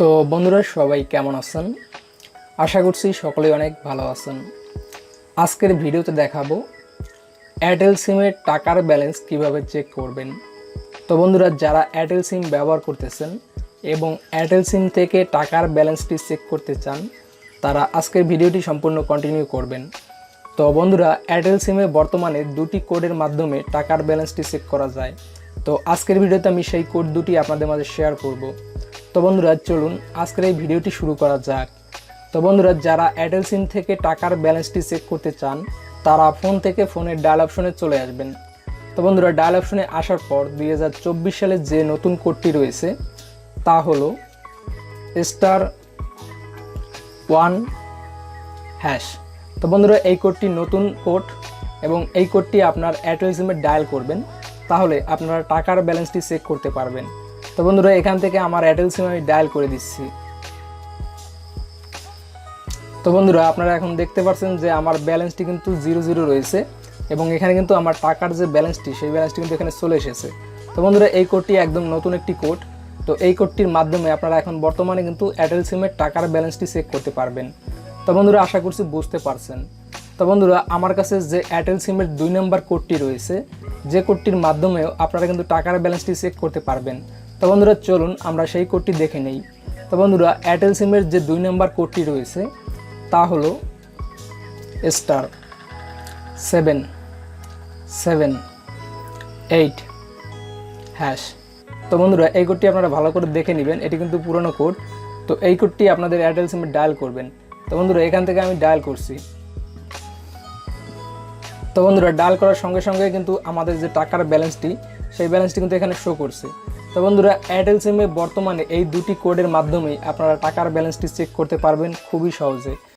তো বন্ধুরা, সবাই কেমন আছেন? আশা করছি সকলেই অনেক ভালো আছেন। আজকের ভিডিওতে দেখাবো এয়ারটেল সিমের টাকার ব্যালেন্স কীভাবে চেক করবেন। তো বন্ধুরা, যারা এয়ারটেল সিম ব্যবহার করতেছেন এবং এয়ারটেল সিম থেকে টাকার ব্যালেন্সটি চেক করতে চান, তারা আজকের ভিডিওটি সম্পূর্ণ কন্টিনিউ করবেন। তো বন্ধুরা এয়ারটেল সিমে বর্তমানে দুটি কোডের মাধ্যমে টাকার ব্যালেন্সটি চেক করা যায়। তো আজকের ভিডিওতে আমি সেই কোড দুটি আপনাদের মাঝে শেয়ার করব। তো বন্ধুরা, চলুন আজকের এই ভিডিওটি শুরু করা যাক। তো বন্ধুরা, যারা এয়ারটেল সিম থেকে টাকার ব্যালেন্সটি চেক করতে চান, তারা ফোন থেকে ফোনের ডায়াল অপশনে চলে আসবেন। তো বন্ধুরা ডায়াল অপশনে আসার পর দুই হাজার চব্বিশ সালে যে নতুন কোডটি রয়েছে, তা হলো স্টার ওয়ান হ্যাশ তো বন্ধুরা, এই কোডটি নতুন কোড এবং এই কোডটি আপনার সিমে ডায়াল করবেন, তাহলে আপনারা টাকার ব্যালেন্সটি চেক করতে পারবেন। তো বন্ধুরা, এখান থেকে আমার এয়ারটেল সিম আমি ডায়াল করে দিচ্ছি। তো বন্ধুরা, আপনারা এখন দেখতে পাচ্ছেন যে আমার ব্যালেন্সটি কিন্তু জিরো জিরো রয়েছে এবং এখানে কিন্তু আমার টাকার যে ব্যালেন্সটি সেই ব্যালেন্সটি কিন্তু এখানে চলে এসেছে। তো বন্ধুরা, এই কোডটি একদম নতুন একটি কোড তো এই কোডটির মাধ্যমে আপনারা এখন বর্তমানে কিন্তু এয়ারটেল সিমের টাকার ব্যালেন্সটি চেক করতে পারবেন। তো বন্ধুরা, আশা করছি বুঝতে পারছেন। তো বন্ধুরা, আমার কাছে যে এয়ারটেল সিমের দুই নম্বর কোডটি রয়েছে, যে কোডটির মাধ্যমেও আপনারা কিন্তু টাকার ব্যালেন্সটি চেক করতে পারবেন। তো বন্ধুরা, চলুন আমরা সেই কোডটি দেখে নেই। তো বন্ধুরা এয়ারটেল সিমের যে দুই নম্বর কোডটি রয়েছে, তা হলো star seven seven eight hash তো বন্ধুরা, এই কোডটি আপনারা ভালো করে দেখে নেবেন, এটি কিন্তু পুরনো কোড তো এই কোডটি আপনাদের এয়ারটেল সিমে ডায়াল করবেন। তো বন্ধুরা, এখান থেকে আমি ডায়াল করছি। তো বন্ধুরা ডায়াল করার সঙ্গে সঙ্গে কিন্তু আমাদের যে টাকার ব্যালেন্সটি সেই ব্যালেন্সটি কিন্তু এখানে শো করছে। তো বন্ধুরা এয়ারটেল সিমে বর্তমানে এই দুটি কোডের মাধ্যমেই আপনারা টাকার ব্যালেন্সটি চেক করতে পারবেন খুবই সহজে।